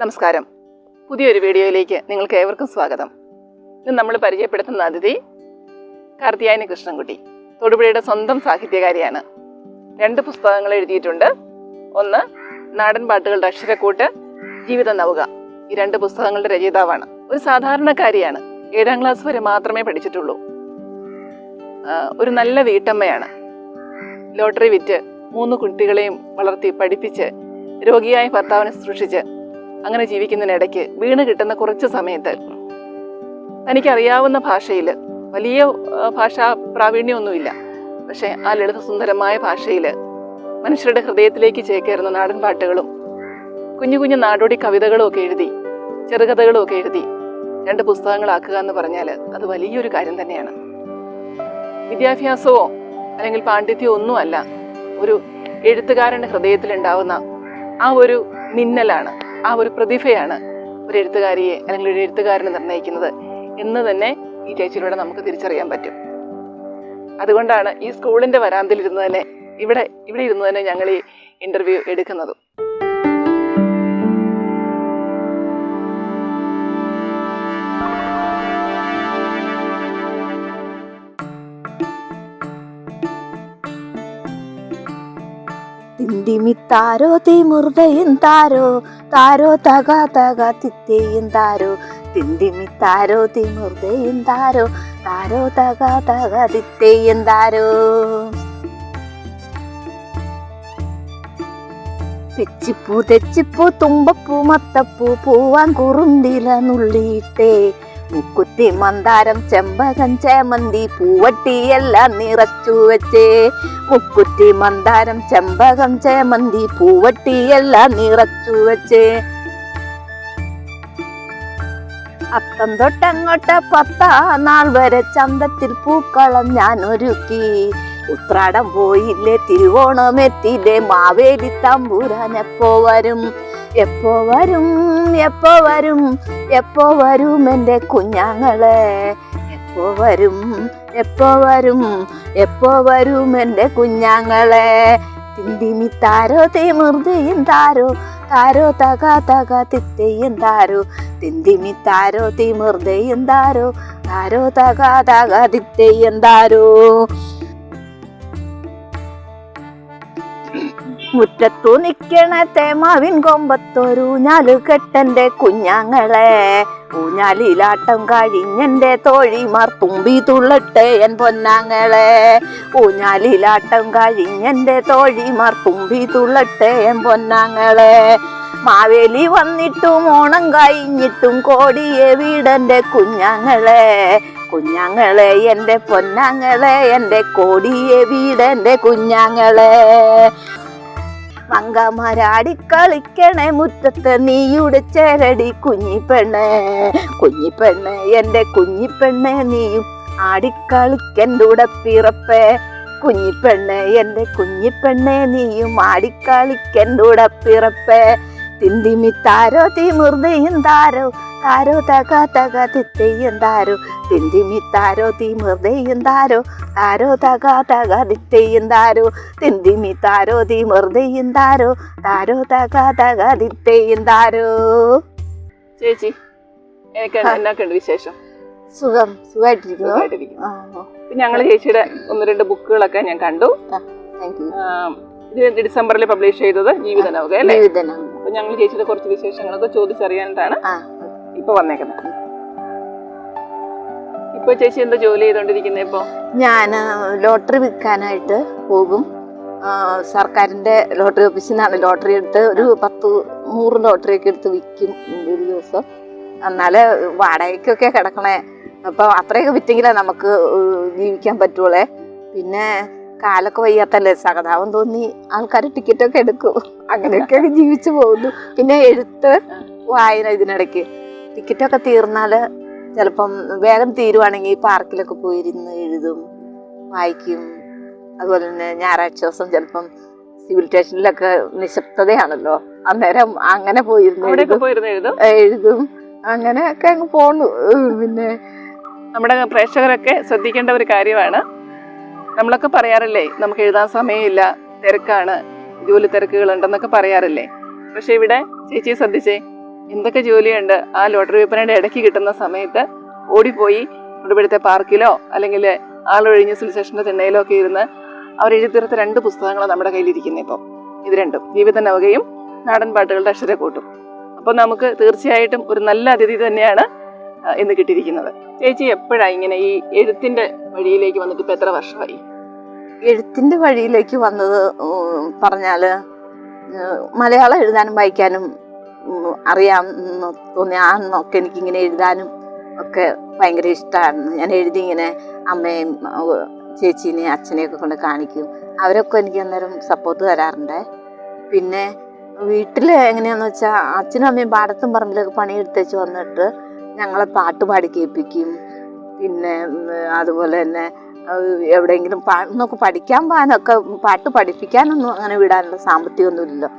നമസ്കാരം. പുതിയൊരു വീഡിയോയിലേക്ക് നിങ്ങൾക്ക് ഏവർക്കും സ്വാഗതം. ഇന്ന് നമ്മൾ പരിചയപ്പെടുത്തുന്ന അതിഥി കാർത്തിയായനി കൃഷ്ണൻകുട്ടി. തൊടുപുഴയുടെ സ്വന്തം സാഹിത്യകാരിയാണ്. രണ്ട് പുസ്തകങ്ങൾ എഴുതിയിട്ടുണ്ട്. ഒന്ന് നാടൻ പാട്ടുകളുടെ അക്ഷരക്കൂട്ട് ജീവിത നവുക ഈ രണ്ട് പുസ്തകങ്ങളുടെ രചയിതാവാണ്. ഒരു സാധാരണക്കാരിയാണ്. ഏഴാം ക്ലാസ് വരെ മാത്രമേ പഠിച്ചിട്ടുള്ളൂ. ഒരു നല്ല വീട്ടമ്മയാണ്. ലോട്ടറി വിറ്റ് മൂന്ന് കുട്ടികളെയും വളർത്തി പഠിപ്പിച്ച് രോഗിയായ ഭർത്താവിനെ സൂക്ഷിച്ച് അങ്ങനെ ജീവിക്കുന്നതിനിടയ്ക്ക് വീണ് കിട്ടുന്ന കുറച്ച് സമയത്ത് തനിക്കറിയാവുന്ന ഭാഷയിൽ വലിയ ഭാഷാ പ്രാവീണ്യമൊന്നുമില്ല. പക്ഷേ ആ ലളിതസുന്ദരമായ ഭാഷയിൽ മനുഷ്യരുടെ ഹൃദയത്തിലേക്ക് ചേക്കേറുന്ന നാടൻ പാട്ടുകളും കുഞ്ഞു കുഞ്ഞു നാടോടി കവിതകളും ഒക്കെ എഴുതി ചെറുകഥകളും ഒക്കെ എഴുതി രണ്ട് പുസ്തകങ്ങളാക്കുക എന്ന് പറഞ്ഞാൽ അത് വലിയൊരു കാര്യം തന്നെയാണ്. വിദ്യാഭ്യാസമോ അല്ലെങ്കിൽ പാണ്ഡിത്യമോ ഒന്നുമല്ല ഒരു എഴുത്തുകാരന്റെ ഹൃദയത്തിലുണ്ടാവുന്ന ആ ഒരു മിന്നലാണ്. ആ ഒരു പ്രതിഭയാണ് ഒരു എഴുത്തുകാരിയെ അല്ലെങ്കിൽ ഒരു എഴുത്തുകാരനെ നിർണയിക്കുന്നത് എന്ന് തന്നെ ഈ ചേച്ചിയിലൂടെ നമുക്ക് തിരിച്ചറിയാൻ പറ്റും. അതുകൊണ്ടാണ് ഈ സ്കൂളിന്റെ വരാന്തിലിരുന്ന് തന്നെ ഇവിടെ ഇവിടെ ഇരുന്ന് തന്നെ ഞങ്ങൾ ഈ ഇന്റർവ്യൂ എടുക്കുന്നതും. തിന്തിമിത്താരോ തിമുർദയും താരോ? താരോ തക തക തിത്തയും താരോ? തിന്തിമിത്താരോ തിമുർദയും താരോ? താരോ തക തക തിത്തയും താരോ? തെച്ചിപ്പൂ തെച്ചിപ്പൂ തുമ്പപ്പൂ മത്തപ്പൂ പൂവാൻ കുറുന്തില നുള്ളിയിട്ടേ. മുക്കുത്തി മന്ദാരം ചെമ്പകം ചേമന്തി പൂവട്ടിയെല്ലാം നിറച്ചു വെച്ചേ. മുക്കുറ്റി മന്ദാരം ചെമ്പകം ചേമന്തി പൂവട്ടിയെല്ലാം നിറച്ചു വെച്ചേ. അത്തം തൊട്ടങ്ങോട്ട് പത്താ നാൾ വരെ ചന്തത്തിൽ പൂക്കളം ഞാൻ ഒരുക്കി. ഉത്രാടം പോയില്ലേ തിരുവോണം എത്തിയില്ലേ മാവേലി തമ്പൂരാനെപ്പോ വരും. എപ്പോ വരും എപ്പോ വരും എപ്പോ വരും എന്റെ കുഞ്ഞാങ്ങളെ? എപ്പോ വരും എപ്പോ വരും എപ്പോ വരും എന്റെ കുഞ്ഞാങ്ങളെ? തിന്തിമി താരോ തിമിർതയും താരോ താരോ തക തക തിത്തയും താരോ. തിന്തിമി താരോ തിമിർതയും താരോ താരോ തക തക തിത്തയും താരോ. മുറ്റത്തു നിക്കണ തേമാവിൻ കൊമ്പത്തൊരു ഊഞ്ഞാൽ കെട്ടന്റെ കുഞ്ഞാങ്ങളെ. ഊഞ്ഞാലിലാട്ടം കഴിഞ്ഞെന്റെ തോഴിമാർ തുമ്പി തുള്ളട്ടെ എൻ പൊന്നാങ്ങളെ. ഊഞ്ഞാലിലാട്ടം കഴിഞ്ഞെന്റെ തോഴിമാർ തുമ്പി തുള്ളട്ടെ എൻ പൊന്നാങ്ങളെ. മാവേലി വന്നിട്ടും ഓണം കഴിഞ്ഞിട്ടും കോടിയെ വീടന്റെ കുഞ്ഞാങ്ങളെ. കുഞ്ഞാങ്ങളെ എന്റെ പൊന്നാങ്ങളെ എന്റെ കോടിയെ വീടന്റെ കുഞ്ഞാങ്ങളെ. മങ്കമാരാടി കളിക്കണേ മുറ്റത്ത് നീയുടെ ചേരടി കുഞ്ഞിപ്പെണ്ണേ കുഞ്ഞിപ്പെണ്ണേ എന്റെ കുഞ്ഞിപ്പെണ്ണേ നീയും ആടിക്കളിക്കന്റെ പിറപ്പേ? കുഞ്ഞിപ്പെണ്ണേ എന്റെ കുഞ്ഞിപ്പെണ്ണേ നീയും ആടിക്കളിക്കന്റെ പിറപ്പേ? താരോ തീമൃതയും താരോ താരോ തക തക തിത്തയും താരോ. തിന്തിമി താരോ തിമുർദയും താരോ താരോ തക തക തിത്തയും താരോ. തിന്തിമി താരോ തിമുർദയും താരോ താരോ തക തക തിത്തയും താരോ. ചേച്ചി എന്നൊക്കെയുണ്ട് വിശേഷം? സുഖം സുഖമായിട്ടിരിക്കുന്നു ഞങ്ങൾ ചേച്ചിയുടെ ഒന്ന് രണ്ട് ബുക്കുകളൊക്കെ ഞാൻ കണ്ടു. ഇത് ഡിസംബറിൽ പബ്ലിഷ് ചെയ്തത് ജീവിത അല്ലേ? ജീവിതനം അപ്പൊ ഞങ്ങൾ ചേച്ചിയുടെ കുറച്ച് വിശേഷങ്ങളൊക്കെ ചോദിച്ചറിയാനായിട്ടാണ് ഇപ്പൊ വന്നേക്കുന്നത്. ഇപ്പൊ ചേച്ചി എന്താ ജോലി ചെയ്തോണ്ടിരിക്കുന്നത് ഇപ്പൊ? ഞാൻ ലോട്ടറി വിൽക്കാനായിട്ട് പോകും. സർക്കാരിന്റെ ലോട്ടറി ഓഫീസിൽ നിന്നാണ് ലോട്ടറി എടുത്ത് ഒരു പത്ത് നൂറ് ലോട്ടറി ഒക്കെ എടുത്ത് വിൽക്കും ഒരു ദിവസം. എന്നാലേ വാടകയ്ക്കൊക്കെ കിടക്കണേ. അപ്പൊ അത്രയൊക്കെ വിറ്റെങ്കിലേ നമുക്ക് ജീവിക്കാൻ പറ്റുള്ളേ പിന്നെ കാലൊക്കെ വയ്യാത്തല്ലേ? സഹതാപം തോന്നി ആൾക്കാർ ടിക്കറ്റൊക്കെ എടുക്കും. അങ്ങനെയൊക്കെ ജീവിച്ചു പോകുന്നു. പിന്നെ എഴുത്ത് വായന ഇതിനിടയ്ക്ക്. ടിക്കറ്റൊക്കെ തീർന്നാൽ ചിലപ്പം വേഗം തീരുവാണെങ്കിൽ പാർക്കിലൊക്കെ പോയിരുന്ന് എഴുതും വായിക്കും. അതുപോലെ തന്നെ ഞായറാഴ്ച ദിവസം ചിലപ്പം സിവിൽ സ്റ്റേഷനിലൊക്കെ നിശബ്ദതയാണല്ലോ. അന്നേരം അങ്ങനെ പോയിരുന്നു എഴുതും. അങ്ങനെയൊക്കെ അങ്ങ് പോണു പിന്നെ നമ്മുടെ പ്രേക്ഷകരൊക്കെ ശ്രദ്ധിക്കേണ്ട ഒരു കാര്യമാണ്. നമ്മളൊക്കെ പറയാറില്ലേ നമുക്ക് എഴുതാൻ സമയമില്ല തിരക്കാണ് ജോലി തിരക്കുകൾ ഉണ്ടെന്നൊക്കെ പറയാറില്ലേ? പക്ഷെ ഇവിടെ ചേച്ചി ശ്രദ്ധിച്ചേ എന്തൊക്കെ ജോലിയുണ്ട് ആ ലോട്ടറി വിൽപ്പനയുടെ ഇടയ്ക്ക് കിട്ടുന്ന സമയത്ത് ഓടിപ്പോയി ഇവിടുത്തെ പാർക്കിലോ അല്ലെങ്കിൽ ആളൊഴിഞ്ഞ സുൽസേഷന്റെ തിണ്ണയിലോ ഒക്കെ ഇരുന്ന് അവർ എഴുതി തീർത്ത രണ്ട് പുസ്തകങ്ങൾ നമ്മുടെ കയ്യിലിരിക്കുന്നത് ഇപ്പോൾ ഇത് രണ്ടും ജീവിത നവകയും നാടൻ പാട്ടുകളുടെ അക്ഷരക്കൂട്ടും. അപ്പോൾ നമുക്ക് തീർച്ചയായിട്ടും ഒരു നല്ല അതിഥി തന്നെയാണ് ആ, ഇന്ന് കിട്ടിയിരിക്കുന്നത്. ചേച്ചി എപ്പോഴാണ് ഇങ്ങനെ ഈ എഴുത്തിന്റെ വഴിയിലേക്ക് വന്നിട്ട് ഇപ്പൊ എത്ര വർഷമായി? എഴുത്തിന്റെ വഴിയിലേക്ക് വന്നത് പറഞ്ഞാൽ മലയാളം എഴുതാനും വായിക്കാനും അറിയാം അറിയാമെന്ന് തോന്നി ആ എന്നൊക്കെ എനിക്കിങ്ങനെ എഴുതാനും ഒക്കെ ഭയങ്കര ഇഷ്ടമായിരുന്നു ഞാൻ എഴുതി ഇങ്ങനെ അമ്മയും ചേച്ചീനെയും അച്ഛനെയൊക്കെ കൊണ്ട് കാണിക്കും. അവരൊക്കെ എനിക്ക് അന്നേരം സപ്പോർട്ട് തരാറുണ്ട്. പിന്നെ വീട്ടിൽ എങ്ങനെയാണെന്ന് വെച്ചാൽ അച്ഛനും അമ്മയും പാടത്തും പറമ്പിലൊക്കെ പണിയെടുത്തേച്ച് വന്നിട്ട് ഞങ്ങളെ പാട്ട് പാടി കേൾപ്പിക്കും. പിന്നെ അതുപോലെ തന്നെ എവിടെയെങ്കിലും പാടുന്നൊക്കെ പഠിക്കാൻ പോകാനൊക്കെ പാട്ട് പഠിപ്പിക്കാനൊന്നും അങ്ങനെ വിടാനുള്ള സാമ്പത്തികമൊന്നുമില്ലല്ലോ.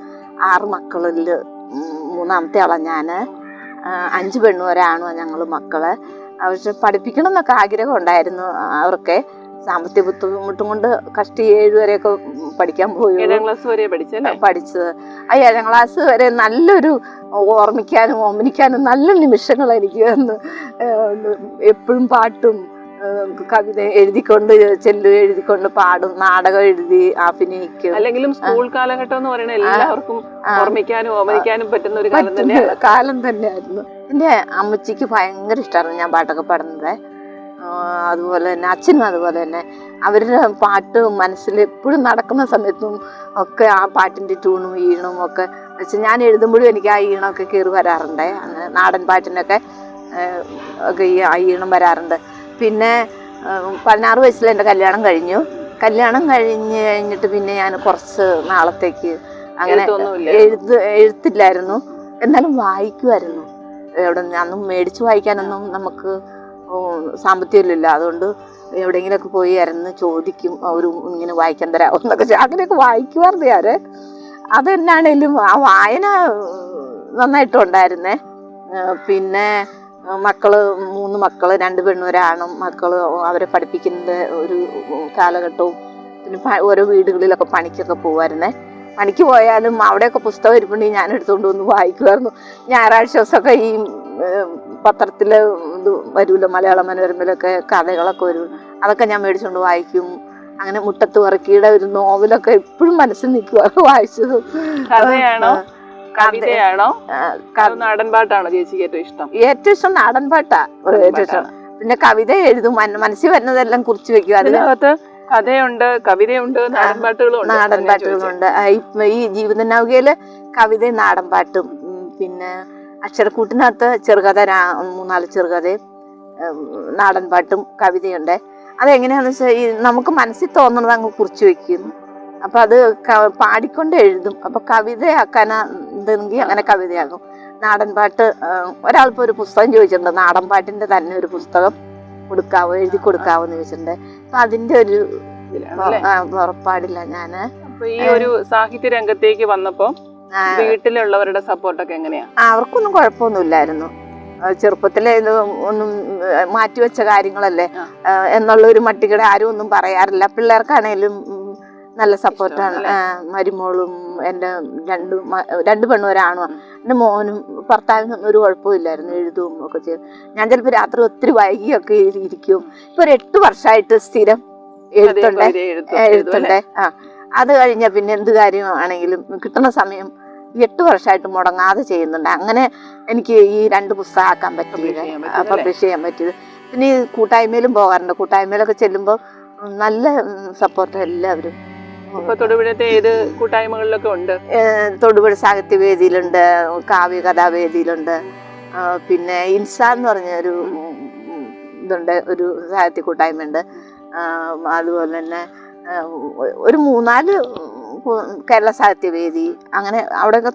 ആറ് മക്കളിൽ മൂന്നാമത്തെ ആളാണ് ഞാൻ അഞ്ച് പെണ്ണും ഒരാണുമാണ് ഞങ്ങൾ മക്കളെ. പക്ഷെ പഠിപ്പിക്കണം എന്നൊക്കെ ആഗ്രഹം ഉണ്ടായിരുന്നു അവർക്ക്. സാമ്പത്തിക ബുദ്ധിമുട്ടും കൊണ്ട് കഷ്ടി ഏഴ് വരെയൊക്കെ പഠിക്കാൻ പോയി ഏഴാം ക്ലാസ് വരെ പഠിച്ചല്ലേ? പഠിച്ചത്. ആ ഏഴാം ക്ലാസ് വരെ നല്ലൊരു ഓർമ്മിക്കാനും ഓമനിക്കാനും നല്ല നിമിഷങ്ങൾ എനിക്ക് വന്ന് എപ്പോഴും പാട്ടും കവിത എഴുതിക്കൊണ്ട് ചെല്ലു എഴുതിക്കൊണ്ട് പാടും നാടകം എഴുതി അഭിനയിക്കും. അല്ലെങ്കിലും സ്കൂൾ കാലഘട്ടം എന്ന് പറയുന്നത് എല്ലാവർക്കും. ഓർമ്മിക്കാനും ഓമനിക്കാനും പറ്റുന്ന ഒരു കാലം തന്നെയാണ്. കാലം തന്നെയായിരുന്നു. എന്റെ അമ്മച്ചിക്ക് ഭയങ്കര ഇഷ്ടമായിരുന്നു ഞാൻ പാട്ടൊക്കെ പാടുന്നത്. അതുപോലെ തന്നെ അച്ഛനും അതുപോലെ തന്നെ. അവരുടെ പാട്ട് മനസ്സിൽ എപ്പോഴും നടക്കുന്ന സമയത്തും ഒക്കെ ആ പാട്ടിന്റെ ട്യൂണും ഈണും ഒക്കെ വെച്ച് ഞാൻ എഴുതുമ്പോഴും എനിക്ക് ആ ഈണമൊക്കെ കയറി വരാറുണ്ട്. അങ്ങനെ നാടൻ പാട്ടിനൊക്കെ ഒക്കെ ഈ ആ ഈണം വരാറുണ്ട്. പിന്നെ പതിനാറ് വയസ്സിൽ എന്റെ കല്യാണം കഴിഞ്ഞു. കല്യാണം കഴിഞ്ഞ് കഴിഞ്ഞിട്ട് പിന്നെ ഞാൻ കുറച്ച് നാളത്തേക്ക് അങ്ങനെ എഴുത്ത് എഴുത്തില്ലായിരുന്നു. എന്നാലും വായിക്കുമായിരുന്നു എവിടെ അന്നും മേടിച്ച് വായിക്കാനൊന്നും നമുക്ക് ഉം, സാമ്പത്തികമില്ലല്ലോ. അതുകൊണ്ട് എവിടെയെങ്കിലുമൊക്കെ പോയി ഇറന്ന് ചോദിക്കും. അവർ ഇങ്ങനെ വായിക്കാൻ തരാമോ എന്നൊക്കെ അങ്ങനെയൊക്കെ വായിക്കുമായിരുന്നു ഞാൻ തന്നെയാണെങ്കിലും ആ വായന നന്നായിട്ടുണ്ടായിരുന്നേ. പിന്നെ മക്കൾ മൂന്ന് മക്കൾ രണ്ട് പെണ്ണൂരാണും മക്കൾ അവരെ പഠിപ്പിക്കുന്നത് ഒരു കാലഘട്ടവും പിന്നെ ഓരോ വീടുകളിലൊക്കെ പണിക്കൊക്കെ പോകുമായിരുന്നേ പണിക്ക് പോയാലും അവിടെയൊക്കെ പുസ്തകം ഇരിപ്പുണ്ടെങ്കിൽ ഞാൻ എടുത്തുകൊണ്ട് വന്ന് വായിക്കുമായിരുന്നു. ഞായറാഴ്ച ദിവസമൊക്കെ ഈ ഏഹ്, പത്രത്തിൽ ഇത് വരുമല്ലോ മലയാള മനോരമയിലൊക്കെ കഥകളൊക്കെ വരും. അതൊക്കെ ഞാൻ മേടിച്ചുകൊണ്ട് വായിക്കും. അങ്ങനെ മുട്ടത്ത് വർക്കിയുടെ ഒരു നോവലൊക്കെ എപ്പോഴും മനസ്സിൽ നിൽക്കുക വായിച്ചത്. കഥയാണോ? കവിതയാണോ? നാടൻ പാട്ടാണോ ചേച്ചിക്ക് ഏറ്റവും ഇഷ്ടം? ഏറ്റവും ഇഷ്ടം നാടൻ പാട്ടാ ഏറ്റവും ഇഷ്ടം. പിന്നെ കവിത എഴുതും. മന- മനസ്സിൽ വരുന്നതെല്ലാം കുറിച്ച് വെക്കും. അതിനകത്ത് കഥയുണ്ട് കവിതയുണ്ട് നാടൻ പാട്ടുകളും നാടൻ പാട്ടുകളുണ്ട് ഈ ജീവിത നൗകയിൽ കവിതയും നാടൻ പാട്ടും പിന്നെ അക്ഷരക്കൂട്ടിനകത്ത് ചെറുകഥ മൂന്നാൽ ചെറുകഥയും നാടൻ പാട്ടും കവിതയുണ്ട്. അതെങ്ങനെയാണെന്ന് വെച്ചാൽ ഈ നമുക്ക് മനസ്സിൽ തോന്നുന്നത് അങ്ങ് കുറിച്ച് വെക്കും. അപ്പം അത് പാടിക്കൊണ്ട് എഴുതും. അപ്പം കവിതയാക്കാനാ ഇതെങ്കിൽ അങ്ങനെ കവിതയാകും നാടൻ പാട്ട് ഒരാളിപ്പോൾ ഒരു പുസ്തകം ചോദിച്ചിട്ടുണ്ട്. നാടൻ പാട്ടിന്റെ തന്നെ ഒരു പുസ്തകം കൊടുക്കാവോ എഴുതി കൊടുക്കാവോ എന്ന് ചോദിച്ചിട്ടുണ്ട്. അപ്പം അതിന്റെ ഒരു ഉറപ്പാടില്ല ഞാൻ ഈ ഒരു സാഹിത്യ രംഗത്തേക്ക് വന്നപ്പോ ആ, വീട്ടിലുള്ളവരുടെ സപ്പോർട്ടൊക്കെ എങ്ങനെയാ? അവർക്കൊന്നും കുഴപ്പമൊന്നുമില്ലായിരുന്നു. ചെറുപ്പത്തിലെ ഇത് ഒന്നും മാറ്റിവെച്ച കാര്യങ്ങളല്ലേ? എന്നുള്ള ഒരു മട്ടിക്കടെ ആരും ഒന്നും പറയാറില്ല. പിള്ളേർക്കാണേലും നല്ല സപ്പോർട്ടാണ്. മരുമോളും എന്റെ രണ്ട് രണ്ട് പെണ്ണും ഒരാണും. എന്റെ മോനും ഭർത്താവിനൊന്നും ഒരു കുഴപ്പമില്ലായിരുന്നു. എഴുതും ഒക്കെ ചെയ്തു. ഞാൻ ചിലപ്പോൾ രാത്രി ഒത്തിരി വൈകിയൊക്കെ എഴുതിയിരിക്കും ഇരിക്കും. ഇപ്പൊ ഒരു എട്ട് വർഷമായിട്ട് സ്ഥിരം എഴുത്തുണ്ടേ എഴുത്തുണ്ടേ ആ. അത് കഴിഞ്ഞ പിന്നെ എന്ത് കാര്യമാണെങ്കിലും കിട്ടുന്ന സമയം എട്ട് വർഷമായിട്ട് മുടങ്ങാതെ ചെയ്യുന്നുണ്ട്. അങ്ങനെ എനിക്ക് ഈ രണ്ട് പുസ്തകമാക്കാൻ പറ്റിയത് അല്ലേ? പബ്ലിഷ് ചെയ്യാൻ പറ്റിയത്. പിന്നെ ഈ കൂട്ടായ്മയിലും പോകാറുണ്ട്. കൂട്ടായ്മയിലൊക്കെ ചെല്ലുമ്പോൾ നല്ല സപ്പോർട്ട് എല്ലാവരും തൊടുപുഴത്തെ ഏത് കൂട്ടായ്മകളിലൊക്കെ ഉണ്ട്? തൊടുപുഴ സാഹിത്യവേദിയിലുണ്ട് കാവ്യ കഥാവേദിയിലുണ്ട്. പിന്നെ ഇൻസ എന്ന് പറഞ്ഞ ഒരു ഇതുണ്ട് ഒരു സാഹിത്യ കൂട്ടായ്മയുണ്ട്. ഉണ്ട് അതുപോലെ തന്നെ ഒരു മൂന്നാൽ കേരള സാഹിത്യവേദി അങ്ങനെ അവിടെയൊക്കെ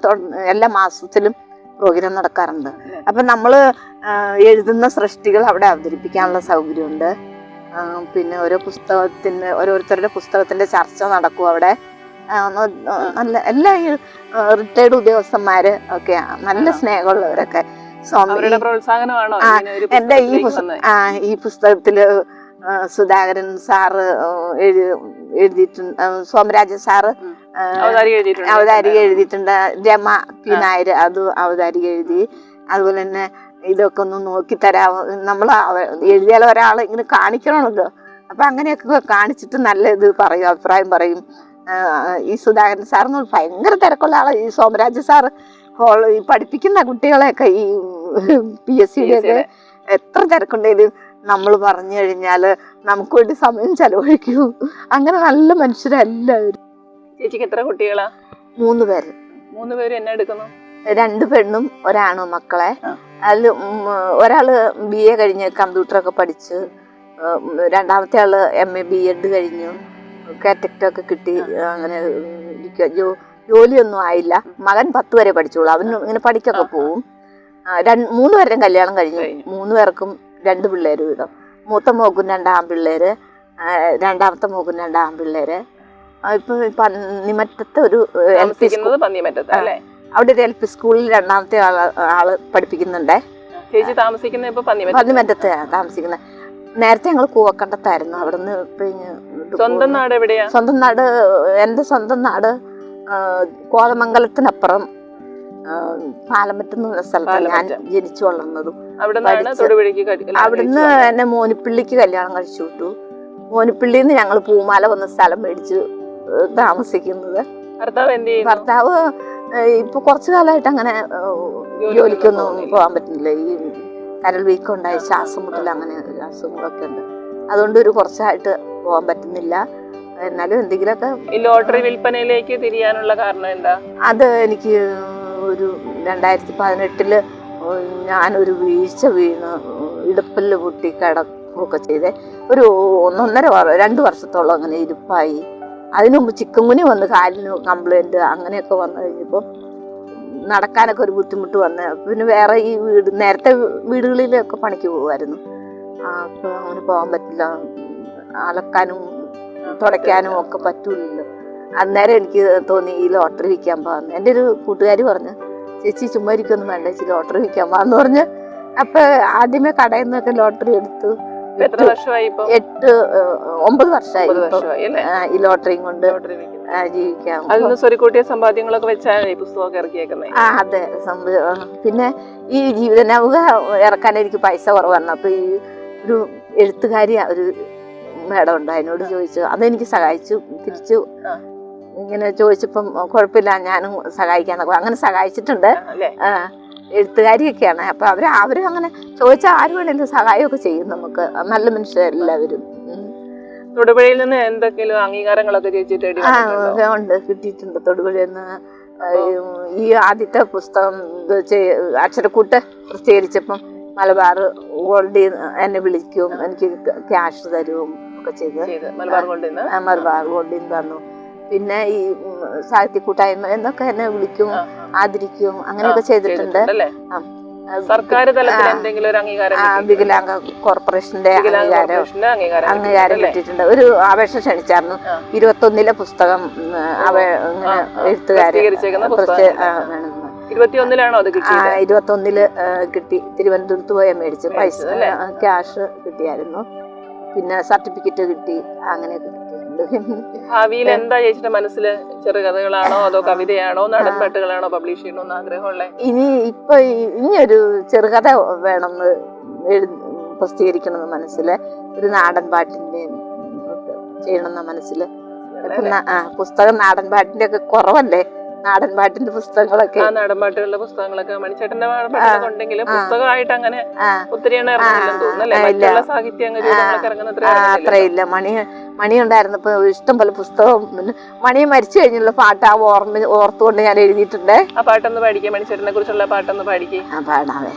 എല്ലാ മാസത്തിലും പ്രോഗ്രാം നടക്കാറുണ്ട്. അപ്പം നമ്മൾ എഴുതുന്ന സൃഷ്ടികൾ അവിടെ അവതരിപ്പിക്കാനുള്ള സൗകര്യമുണ്ട്. പിന്നെ ഓരോ പുസ്തകത്തിന് ഓരോരുത്തരുടെ പുസ്തകത്തിന്റെ ചർച്ച നടക്കും അവിടെ. നല്ല എല്ലാ റിട്ടയർഡ് ഉദ്യോഗസ്ഥന്മാര് ഒക്കെ നല്ല സ്നേഹമുള്ളവരൊക്കെ. സ്വാമി ആ, എന്റെ ഈ ആ ഈ പുസ്തകത്തിൽ ആ, സുധാകരൻ സാറ് എഴു എഴുതിയിട്ടുണ്ട് സോമരാജൻ സാറ് അവതാരിക എഴുതിയിട്ടുണ്ട്. രമ പി നായർ അത് അവതാരിക എഴുതി. അതുപോലെ തന്നെ ഇതൊക്കെ ഒന്ന് നോക്കി തരാമോ നമ്മൾ എഴുതിയാൽ ഒരാൾ ഇങ്ങനെ കാണിക്കണമല്ലോ. അപ്പൊ അങ്ങനെയൊക്കെ കാണിച്ചിട്ട് നല്ല ഇത് പറയും അഭിപ്രായം പറയും. ഈ സുധാകരൻ സാറിന് ഭയങ്കര തിരക്കുള്ള ആളാണ് ഈ സോമരാജ് സാറ് ഹോൾ ഈ പഠിപ്പിക്കുന്ന കുട്ടികളെയൊക്കെ ഈ പി എസ് സിയുടെ ഒക്കെ എത്ര തിരക്കുണ്ടെങ്കിലും നമ്മൾ പറഞ്ഞു കഴിഞ്ഞാൽ നമുക്ക് വേണ്ടി സമയം ചെലവഴിക്കൂ. അങ്ങനെ നല്ല മനുഷ്യരെല്ലാവരും. ചേച്ചിക്ക് എത്ര കുട്ടികളാ? മൂന്ന് പേര്. മൂന്ന് പേര് എന്നെ എടുക്കുന്നു? രണ്ട് പെണ്ണും ഒരാണും മക്കളെ. അതിൽ ഒരാൾ ബി എ കഴിഞ്ഞ് കമ്പ്യൂട്ടറൊക്കെ പഠിച്ച് രണ്ടാമത്തെ ആൾ എം എ ബി എഡ് കഴിഞ്ഞു. കാറ്റക്റ്റ് ഒക്കെ കിട്ടി അങ്ങനെ ജോ ജോലിയൊന്നും ആയില്ല. മകൻ പത്ത് വരെ പഠിച്ചോളൂ. അവന് ഇങ്ങനെ പഠിക്കൊക്കെ പോവും. രണ്ട് മൂന്ന് പേരും കല്യാണം കഴിഞ്ഞു. മൂന്ന് പേർക്കും രണ്ട് പിള്ളേർ വീതം. മൂത്ത മോക്കും രണ്ട് പിള്ളേർ രണ്ടാമത്തെ മോക്കും രണ്ട് പിള്ളേർ ഇപ്പൊ പന്നിമറ്റത്തെ ഒരു എൽ പി സ്കൂൾ അവിടെ ഒരു എൽ പി സ്കൂളിൽ രണ്ടാമത്തെ ആൾ പഠിപ്പിക്കുന്നുണ്ടേ. ചേച്ചി താമസിക്കുന്നത് ഇപ്പൊ താമസിക്കുന്നത് നേരത്തെ ഞങ്ങൾ കൂവക്കണ്ടത്തായിരുന്നു. അവിടെ ഇങ്ങ് സ്വന്തം നാട് എവിടെയാ? സ്വന്തം നാട് എന്റെ സ്വന്തം നാട് കോതമംഗലത്തിനപ്പുറം ആ, പാലമറ്റം എന്ന് പറഞ്ഞ സ്ഥലത്താണ് ഞാൻ. ജനിച്ചു വളർന്നതും. അവിടുന്ന് എന്നെ മോനിപ്പിള്ളിക്ക് കല്യാണം കഴിച്ചു വിട്ടു. മോനിപ്പിള്ളിയിൽ നിന്ന് ഞങ്ങൾ പൂമാല വന്ന സ്ഥലം മേടിച്ച് താമസിക്കുന്നത്. ഭർത്താവ് ഇപ്പൊ കുറച്ചു കാലമായിട്ട് അങ്ങനെ ജോലിക്കൊന്നും പോകാൻ പറ്റുന്നില്ല ഈ കരൾ വീക്കം ഉണ്ടായി ശ്വാസം മുട്ടൽ അങ്ങനെ അസുഖങ്ങളൊക്കെ ഉണ്ട്. അതുകൊണ്ട് ഒരു കുറച്ചായിട്ട് പോകാൻ പറ്റുന്നില്ല. എന്നാലും എന്തെങ്കിലുമൊക്കെ ഈ ലോട്ടറി വിൽപ്പനയിലേക്ക് തിരിയാനുള്ള കാരണം എന്താ? അത് എനിക്ക് ഒരു രണ്ടായിരത്തി പതിനെട്ടിൽ ഞാനൊരു വീഴ്ച വീണ് ഇടുപ്പിൽ പൊട്ടി കിടക്കുകയൊക്കെ ചെയ്തേ. ഒരു ഒന്നൊന്നര രണ്ട് വർഷത്തോളം അങ്ങനെ ഇരിപ്പായി. അതിനു മുമ്പ് ചിക്കൻ കുനി വന്ന് കാലിന് കംപ്ലൈന്റ് അങ്ങനെയൊക്കെ വന്നു കഴിഞ്ഞപ്പോൾ നടക്കാനൊക്കെ ഒരു ബുദ്ധിമുട്ട് വന്ന്. പിന്നെ വേറെ ഈ വീട് നേരത്തെ വീടുകളിലൊക്കെ പണിക്ക് പോകുമായിരുന്നു അപ്പോൾ അങ്ങനെ പോകാൻ പറ്റില്ല. അലക്കാനും തുടയ്ക്കാനും ഒക്കെ പറ്റൂലല്ലോ. അന്നേരം എനിക്ക് തോന്നി ഈ ലോട്ടറി വിൽക്കാൻ പോകാമെന്ന് എന്റെ ഒരു കൂട്ടുകാരി പറഞ്ഞു ചേച്ചി ചുമ്മാ ഇരിക്കൊന്നും വേണ്ട ചേച്ചി ലോട്ടറി വിൽക്കാൻ വാന്ന് പറഞ്ഞ്. അപ്പൊ ആദ്യമേ കടയിൽ നിന്നൊക്കെ ലോട്ടറി എടുത്തു. എത്ര വർഷമായി എട്ട് ഒമ്പത് വർഷമായി ഈ ലോട്ടറിയും കൊണ്ട് ജീവിക്കാം അതിൽ നിന്ന് സ്വരുക്കൂട്ടിയ സമ്പാദ്യങ്ങളൊക്കെ വെച്ചാണ് ഈ പുസ്തകമൊക്കെ ഇറക്കിയേക്കുന്നത് ആ അതെ. പിന്നെ ഈ ജീവിതനാവുക ഇറക്കാൻ എനിക്ക് പൈസ കുറവായിരുന്നു അപ്പൊ ഈ ഒരു എഴുത്തുകാരി ഒരു മേഡം ഉണ്ട് അതിനോട് ചോദിച്ചു. അതെനിക്ക് സഹായിച്ചു തിരിച്ചു. ഇങ്ങനെ ചോദിച്ചപ്പം കുഴപ്പമില്ല ഞാനും സഹായിക്കാന്നൊക്കെ അങ്ങനെ സഹായിച്ചിട്ടുണ്ട്. എഴുത്തുകാരിയൊക്കെയാണ്. അപ്പൊ അവർ അവരും അങ്ങനെ ചോദിച്ചാൽ ആര് വേണേലും സഹായമൊക്കെ ചെയ്യും നമുക്ക്. നല്ല മനുഷ്യരെല്ലാവരും. തൊടുപുഴയിൽ നിന്ന് എന്തെങ്കിലും അംഗീകാരങ്ങളൊക്കെ ചേച്ചി തേടി ആ ഉണ്ട്. കിട്ടിയിട്ടുണ്ട് തൊടുപുഴന്ന് ഈ ആദ്യത്തെ പുസ്തകം അക്ഷരക്കൂട്ട് പ്രസിദ്ധീകരിച്ചപ്പം മലബാർ ഗോൾഡ് എന്നെ വിളിക്കും. എനിക്ക് ക്യാഷ് തരും ഒക്കെ ചെയ്ത്. മലബാർ നിന്ന്? മലബാർ ഗോൾഡിൽ തന്നു. പിന്നെ ഈ സാഹിത്യ കൂട്ടായ്മ എന്നൊക്കെ എന്നെ വിളിക്കും ആദരിക്കും അങ്ങനെയൊക്കെ ചെയ്തിട്ടുണ്ട്. സർക്കാർ തലത്തിൽ. എന്തെങ്കിലും ഒരു അംഗീകാരം? വികലാംഗ കോർപ്പറേഷന്റെ അംഗീകാരം അംഗീകാരം കിട്ടിയിട്ടുണ്ട്, ഒരു അപേക്ഷ ക്ഷണിച്ചായിരുന്നു. ഇരുപത്തി ഒന്നിലെ പുസ്തകം എഴുത്തുകാരെ? ഇരുപത്തിയൊന്നിലാണോ അത് ഇരുപത്തൊന്നിൽ കിട്ടി. തിരുവനന്തപുരത്ത് പോയാൽ മേടിച്ച്. പൈസ ക്യാഷ് കിട്ടിയായിരുന്നു. പിന്നെ സർട്ടിഫിക്കറ്റ് കിട്ടി. അങ്ങനെയൊക്കെ ഭാവിയിൽ എന്താ ചേച്ചിയുടെ മനസ്സിൽ ചെറുകഥകളാണോ അതോ കവിതയാണോ? നടൻപാട്ടുകളാണോ പബ്ലിഷ് ചെയ്യണമെന്ന് ആഗ്രഹമുള്ള? ഇനി ഇപ്പൊ ഇനിയൊരു ചെറുകഥ വേണം പ്രസിദ്ധീകരിക്കണമെന്ന് മനസ്സിൽ. ഒരു നാടൻ പാട്ടിന്റെയും ചെയ്യണമെന്ന മനസ്സിൽ. പുസ്തകം നാടൻ പാട്ടിന്റെ ഒക്കെ കുറവല്ലേ? നാടൻ പാട്ടിന്റെ പുസ്തകങ്ങളൊക്കെ. ആ നടൻപാട്ടുകളുടെ പുസ്തകങ്ങളൊക്കെ മണിച്ചേട്ടന്റെ ഉണ്ടെങ്കിലും പുസ്തകമായിട്ട് അങ്ങനെ ഒത്തിരി സാഹിത്യ ഇറങ്ങുന്ന. അത്രയില്ല. മണി മണി ഉണ്ടായിരുന്നപ്പോ ഇഷ്ടം പോലെ പുസ്തകം പിന്നെ മണി മരിച്ചു കഴിഞ്ഞുള്ള പാട്ട് ആ ഓർമ്മ ഓർത്തുകൊണ്ട് ഞാൻ എഴുതിയിട്ടുണ്ട്. ആ പാട്ടൊന്ന് പാടിക്കേ മണിച്ചേട്ടനെ കുറിച്ചുള്ള പാട്ടൊന്ന് പാടിക്കേ ആ പാടാവേ